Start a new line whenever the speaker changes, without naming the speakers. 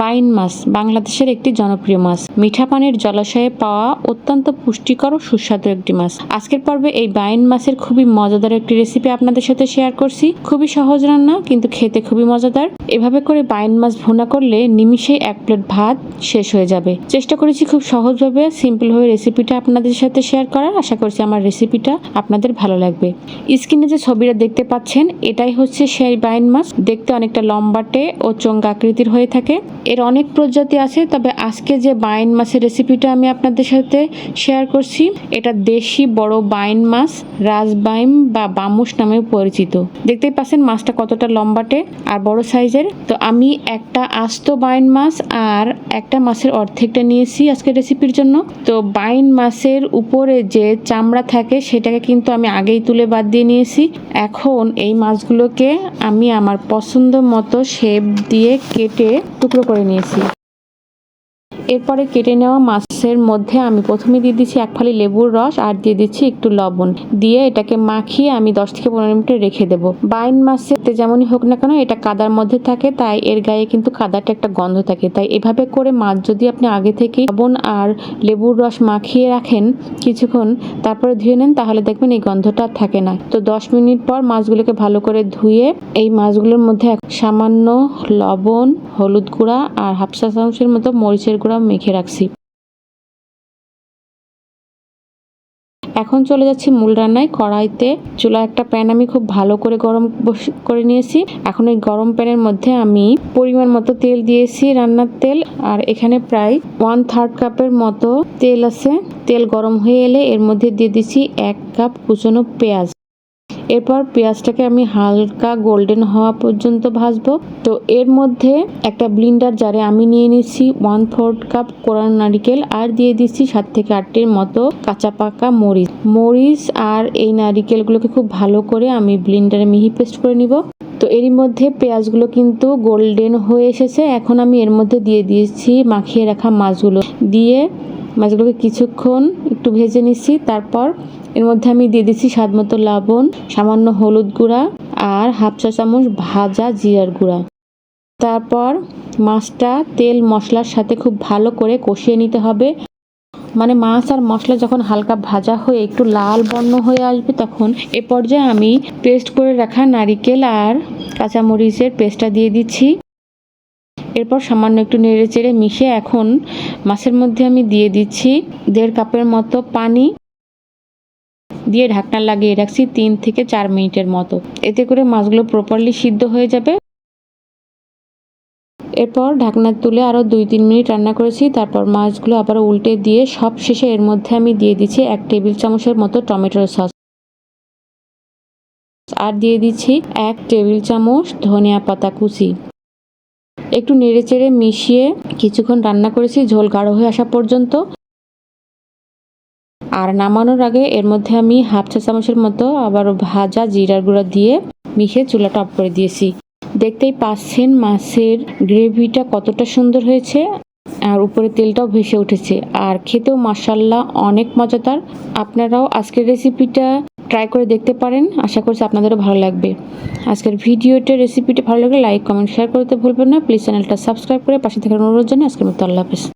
বাইন মাছ বাংলাদেশের একটি জনপ্রিয় মাছ। মিঠা পানির জলাশয়ে পাওয়া অত্যন্ত পুষ্টিকর ও সুস্বাদু একটি মাছ। আজকের পর্বে এই বাইন মাছের খুবই মজাদার একটি রেসিপি আপনাদের সাথে শেয়ার করছি। খুবই সহজ রান্না, কিন্তু খেতে খুবই মজাদার। এভাবে করে বাইন মাছ ভুনা করলে নিমিষে এক প্লেট ভাত শেষ হয়ে যাবে। চেষ্টা করেছি খুব সহজভাবে সিম্পল হয়ে রেসিপিটা আপনাদের সাথে শেয়ার করার। আশা করছি আমার রেসিপিটা আপনাদের ভালো লাগবে। স্ক্রিনে যে ছবিটা দেখতে পাচ্ছেন, এটাই হচ্ছে সেই বাইন মাছ। দেখতে অনেকটা লম্বাটে ও চোঙ্গা আকৃতির হয়ে থাকে। এর অনেক প্রজাতি আছে, তবে আজকে যে বাইন মাছের রেসিপিটা আমি আপনাদের সাথে শেয়ার করছি, এটা দেশি বড় বাইন মাছ, রাজবাইম বা বামুস নামেও পরিচিত। দেখতেই পাচ্ছেন মাছটা কতটা লম্বাটে আর বড় সাইজের। তো আমি একটা আস্ত বাইন মাছ আর একটা মাছের অর্ধেকটা নিয়েছি আজকে রেসিপির জন্য। তো বাইন মাছের উপরে যে চামড়া থাকে, সেটাকে কিন্তু আমি আগেই তুলে বাদ দিয়ে নিয়েছি। এখন এই মাছগুলোকে আমি আমার পছন্দ মতো শেপ দিয়ে কেটে টুকরো করে নিয়েছি। এরপরে কেটে নেওয়া মাছের মধ্যে আমি প্রথমে দিয়ে দিচ্ছি এক ফালি লেবুর রস আর দিয়ে দিচ্ছি একটু লবণ। দিয়ে এটাকে মাখিয়ে আমি দশ থেকে পনেরো মিনিট রেখে দেবো। বাইন মাছেতে যেমনই হোক না কেন, এটা কাদার মধ্যে থাকে, তাই এর গায়ে কিন্তু কাদাটা একটা গন্ধ থাকে। তাই এভাবে করে মাছ যদি আপনি আগে থেকে লবণ আর লেবুর রস মাখিয়ে রাখেন কিছুক্ষণ, তারপরে ধুয়ে নেন, তাহলে দেখবেন এই গন্ধটা থাকে না। তো দশ মিনিট পর মাছগুলোকে ভালো করে ধুয়ে এই মাছগুলোর মধ্যে সামান্য লবণ, হলুদ গুঁড়া আর হাফ চা চামচের মতো মরিচের গুঁড়া মেখে রাখছি। এখন চলে যাচ্ছি মূল রান্নায়। কড়াইতে চুলা একটা প্যান আমি খুব ভালো করে গরম করে নিয়েছি। এখন এই গরম প্যানের মধ্যে আমি পরিমাণ মতো তেল দিয়েছি রান্নার তেল। আর এখানে প্রায় ওয়ান থার্ড কাপের মতো তেল আছে। তেল গরম হয়ে এলে এর মধ্যে দিয়ে দিচ্ছি এক কাপ কুচনো পেঁয়াজ। এরপর পেঁয়াজটাকে আমি হালকা গোল্ডেন হওয়া পর্যন্ত ভাজবো। তো এর মধ্যে একটা ব্লিন্ডার জারে আমি নিয়ে নিচ্ছি ওয়ান ফোর্থ কাপ কোরান নারিকেল আর দিয়ে দিচ্ছি সাত থেকে আটটির মতো কাঁচা পাকা মরিচ। মরিচ আর এই নারিকেলগুলোকে খুব ভালো করে আমি ব্লিন্ডারে মিহি পেস্ট করে নিব। তো এরই মধ্যে পেঁয়াজগুলো কিন্তু গোল্ডেন হয়ে এসেছে। এখন আমি এর মধ্যে দিয়ে দিয়েছি মাখিয়ে রাখা মাছগুলো। দিয়ে মাছগুলোকে কিছুক্ষণ একটু ভেজে নিচ্ছি। তারপর এর মধ্যে আমি দিয়ে দিচ্ছি স্বাদ মতো লবণ, সামান্য হলুদ গুঁড়া আর হাফ চা চামচ ভাজা জিরার গুঁড়া। তারপর মাছটা তেল মশলার সাথে খুব ভালো করে কষিয়ে নিতে হবে। মানে মাছ আর মশলা যখন হালকা ভাজা হয়ে একটু লাল বর্ণ হয়ে আসবে তখন এ পর্যায়ে আমি পেস্ট করে রাখা নারিকেল আর কাঁচামরিচের পেস্টটা দিয়ে দিচ্ছি। এরপর সামান্য একটু নেড়ে চেড়ে মিশিয়ে এখন মাছের মধ্যে আমি দিয়ে দিচ্ছি দেড় কাপের মতো পানি। দিয়ে ঢাকনা লাগিয়ে রাখছি তিন থেকে চার মিনিটের মতো। এতে করে মাছগুলো প্রপারলি সিদ্ধ হয়ে যাবে। এরপর ঢাকনা তুলে আরও দুই তিন মিনিট রান্না করেছি। তারপর মাছগুলো আবার উল্টে দিয়ে সব শেষে এর মধ্যে আমি দিয়ে দিচ্ছি এক টেবিল চামচের মতো টমেটোর সস। আর দিয়ে দিচ্ছি এক টেবিল চামচ ধনিয়া পাতা কুচি। একটু নেড়েচেড়ে মিশিয়ে কিছুক্ষণ রান্না করেছি, ঝোল গাঢ় হয়ে আসা পর্যন্ত। আর নামানোর আগে এর মধ্যে আমি হাফ চা চামচের মতো আবার ভাজা জিরার গুঁড়া দিয়ে মিশিয়ে চুলাটা অফ করে দিয়েছি। দেখতেই পাচ্ছেন মাছের গ্রেভিটা কতটা সুন্দর হয়েছে আর উপরে তেলটাও ভেসে উঠেছে। আর খেতেও মাসাল্লাহ অনেক মজাদার। আপনারাও আজকের রেসিপিটা ট্রাই করে দেখতে পারেন। আশা করছি আপনাদেরও ভালো লাগবে। আজকের ভিডিওটা রেসিপিটা ভালো লাগলে লাইক কমেন্ট শেয়ার করতে ভুলবেন না। প্লিজ চ্যানেলটা সাবস্ক্রাইব করে পাশে থাকার অনুরোধ জানিয়ে আজকের মতো আল্লাহ হাফেজ।